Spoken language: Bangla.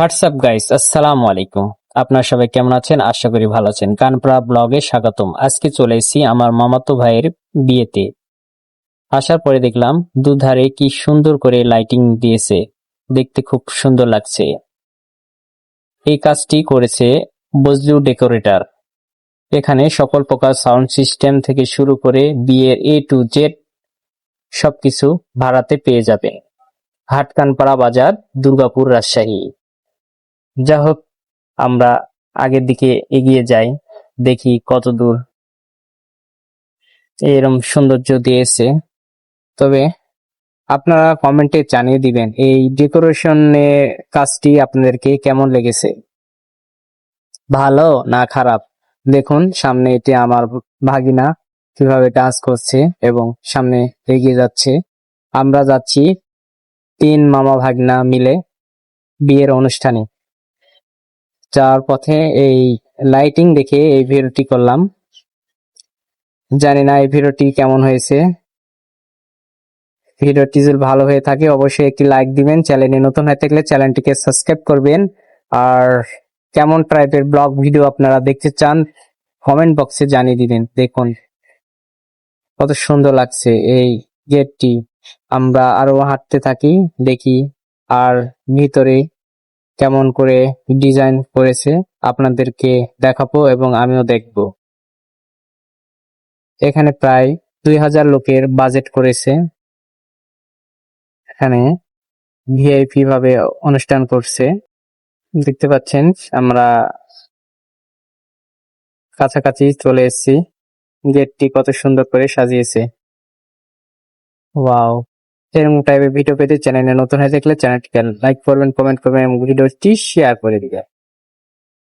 হোয়াটসঅ্যাপ গাইস আসসালামু আলাইকুম আপনার সবাই কেমন আছেন? আশা করি ভালো আছেন। কানপুরা ব্লগে স্বাগতম। আজকে চলে এসেছি আমার মামাতো ভাইয়ের বিয়েতে। আসার পরে দেখলাম, দুধারে কি সুন্দর করে লাইটিং দিয়েছে। দেখতে খুব সুন্দর লাগছে। এই কাজটি করেছে বজলু ডেকোরেটর এখানে সকল প্রকার সাউন্ড সিস্টেম থেকে শুরু করে বিয়ের এ টু জেড সবকিছু ভাড়াতে পেয়ে যাবেন। হাটকানপাড়া বাজার, দুর্গাপুর রাজশাহী। যা হোক আমরা আগের দিকে এগিয়ে যাই, দেখি কত দূর এরম সৌন্দর্য দিয়েছে। তবে আপনারা কমেন্টে জানিয়ে দিবেন, এই ডেকোরেশনের কাজটি আপনাদেরকে কেমন লেগেছে? ভালো না খারাপ? দেখুন, সামনে এটি আমার ভাগিনা কীভাবে ডান্স করছে এবং সামনে এগিয়ে যাচ্ছে। আমরা যাচ্ছি তিন মামা ভাগনা মিলে বিয়ের অনুষ্ঠানে। যাওয়ার পথে এই লাইটিং দেখে এই ভিডিওটি করলাম। জানি না এই ভিডিওটি কেমন হয়েছে। ভিডিওটি যদি ভালো হয়ে থাকে, অবশ্যই একটি লাইক দিবেন। চ্যানেলে নতুন হয়ে থাকলে চ্যানেলটিকে সাবস্ক্রাইব করবেন। আর কেমন টাইপের ব্লগ ভিডিও আপনারা দেখতে চান কমেন্ট বক্সে জানিয়ে দিবেন। দেখুন, কত সুন্দর লাগছে এই গেটটি আমরা আরও হাঁটতে থাকি, দেখি। আর ভিতরে কেমন করে ডিজাইন করেছে আপনাদেরকে দেখাবো এবং আমিও দেখব। এখানে প্রায় দুই হাজার লোকের বাজেট করেছে। এখানে ভিআইপি ভাবে অনুষ্ঠান করছে। দেখতে পাচ্ছেন, আমরা কাছাকাছি চলে এসেছি। গেটটি কত সুন্দর করে সাজিয়েছে। ওয়াও! এরকম টাইপের ভিডিও পেতে চ্যানেলে নতুন হয়ে থাকলে চ্যানেলটিকে লাইক করবেন কমেন্ট করবেন এবং ভিডিওটি শেয়ার করে দিবেন।